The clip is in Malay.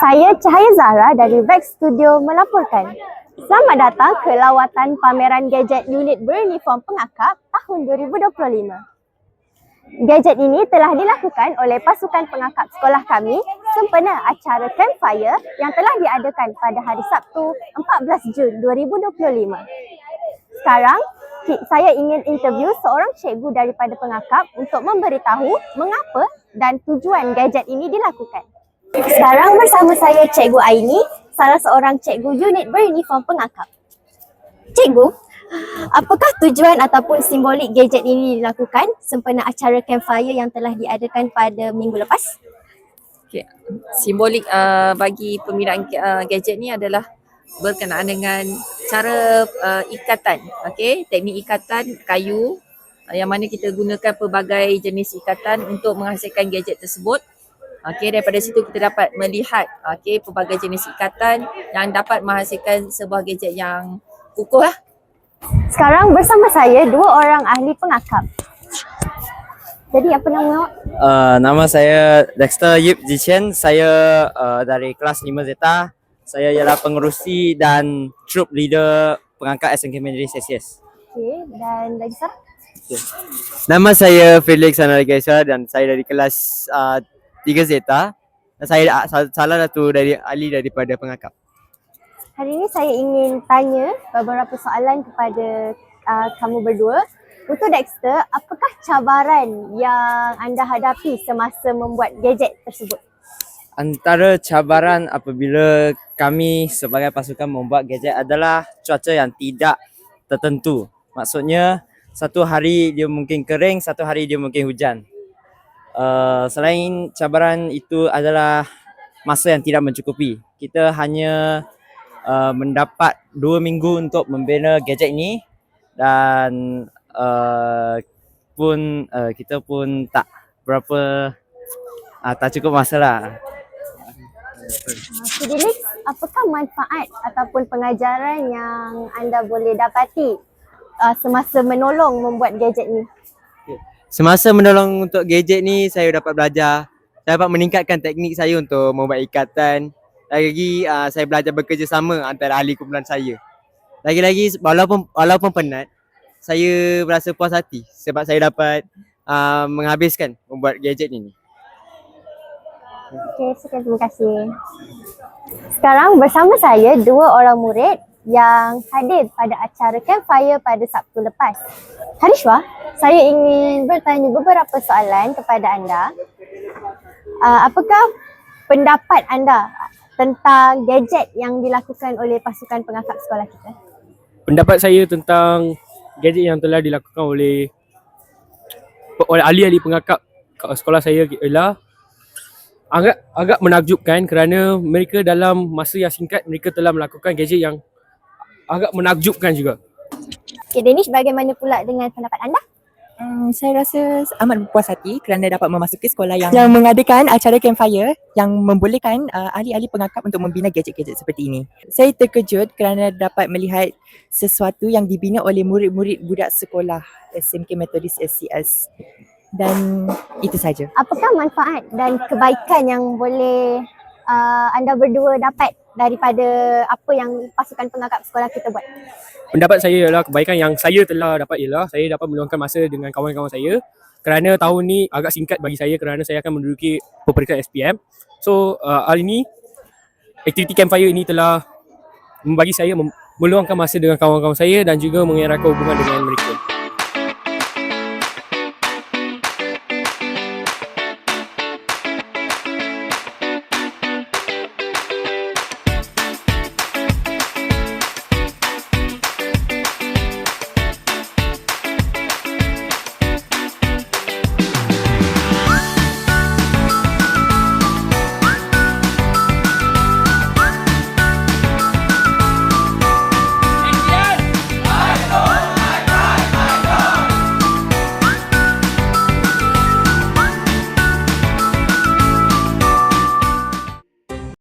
Saya Cahaya Zahra dari Vex Studio melaporkan. Selamat datang ke lawatan pameran gadget unit beruniform pengakap tahun 2025. Gadget ini telah dilakukan oleh pasukan pengakap sekolah kami sempena acara campfire yang telah diadakan pada hari Sabtu 14 Jun 2025. Sekarang, saya ingin interview seorang cikgu daripada pengakap untuk memberitahu mengapa dan tujuan gadget ini dilakukan. Sekarang bersama saya Cikgu Aini, salah seorang cikgu unit beruniform pengakap. Cikgu, apakah tujuan ataupun simbolik gadget ini dilakukan sempena acara campfire yang telah diadakan pada minggu lepas? Okay. Simbolik uh, bagi pembinaan uh, gadget ni adalah berkenaan dengan cara uh, ikatan, okay? teknik ikatan kayu uh, yang mana kita gunakan pelbagai jenis ikatan untuk menghasilkan gadget tersebut. Okay, daripada situ kita dapat melihat okay, pelbagai jenis ikatan yang dapat menghasilkan sebuah gadget yang kukuh lah. Sekarang bersama saya dua orang ahli pengakap. Jadi apa nama awak? Uh, nama saya Dexter Yip Jichen. Saya uh, dari kelas 5 Zeta. Saya ialah pengerusi dan troop leader pengangkat SNK Mandarin CCS. Okay, dan lagi seorang? Nama saya Felix Anarigesa dan saya dari kelas uh, 3 Zeta. Dan saya sal- salah satu dari ahli daripada pengangkat. Hari ini saya ingin tanya beberapa soalan kepada uh, kamu berdua. Untuk Dexter, apakah cabaran yang anda hadapi semasa membuat gadget tersebut? Antara cabaran apabila kami sebagai pasukan membuat gadget adalah cuaca yang tidak tertentu. Maksudnya satu hari dia mungkin kering, satu hari dia mungkin hujan. Uh, selain cabaran itu adalah masa yang tidak mencukupi. Kita hanya uh, mendapat dua minggu untuk membina gadget ini dan uh, pun uh, kita pun tak berapa uh, tak cukup masa lah. Delix, apakah manfaat ataupun pengajaran yang anda boleh dapati uh, semasa menolong membuat gadget ni? Semasa menolong untuk gadget ni saya dapat belajar saya dapat meningkatkan teknik saya untuk membuat ikatan lagi uh, saya belajar bekerjasama antara ahli kumpulan saya. Lagi-lagi walaupun walaupun penat saya berasa puas hati sebab saya dapat uh, menghabiskan membuat gadget ini. Okay, terima kasih. Sekarang bersama saya dua orang murid yang hadir pada acara campfire pada Sabtu lepas. Harishwa, saya ingin bertanya beberapa soalan kepada anda. Uh, apakah pendapat anda tentang gadget yang dilakukan oleh pasukan pengakap sekolah kita? pendapat saya tentang gadget yang telah dilakukan oleh oleh ahli-ahli pengakap sekolah saya ialah agak agak menakjubkan kerana mereka dalam masa yang singkat mereka telah melakukan gadget yang agak menakjubkan juga. Okay, Danish bagaimana pula dengan pendapat anda? Hmm, saya rasa amat berpuas hati kerana dapat memasuki sekolah yang, yang mengadakan acara campfire yang membolehkan uh, ahli-ahli pengakap untuk membina gadget-gadget seperti ini. Saya terkejut kerana dapat melihat sesuatu yang dibina oleh murid-murid budak sekolah SMK Methodist SCS. Dan itu saja. apakah manfaat dan kebaikan yang boleh uh, anda berdua dapat daripada apa yang pasukan pengakap sekolah kita buat? Pendapat saya ialah kebaikan yang saya telah dapat ialah saya dapat meluangkan masa dengan kawan-kawan saya kerana tahun ni agak singkat bagi saya kerana saya akan menduduki peringkat SPM. So uh, hari ini aktiviti campfire ini telah membagi saya mem- meluangkan masa dengan kawan-kawan saya dan juga mengeratkan hubungan dengan mereka.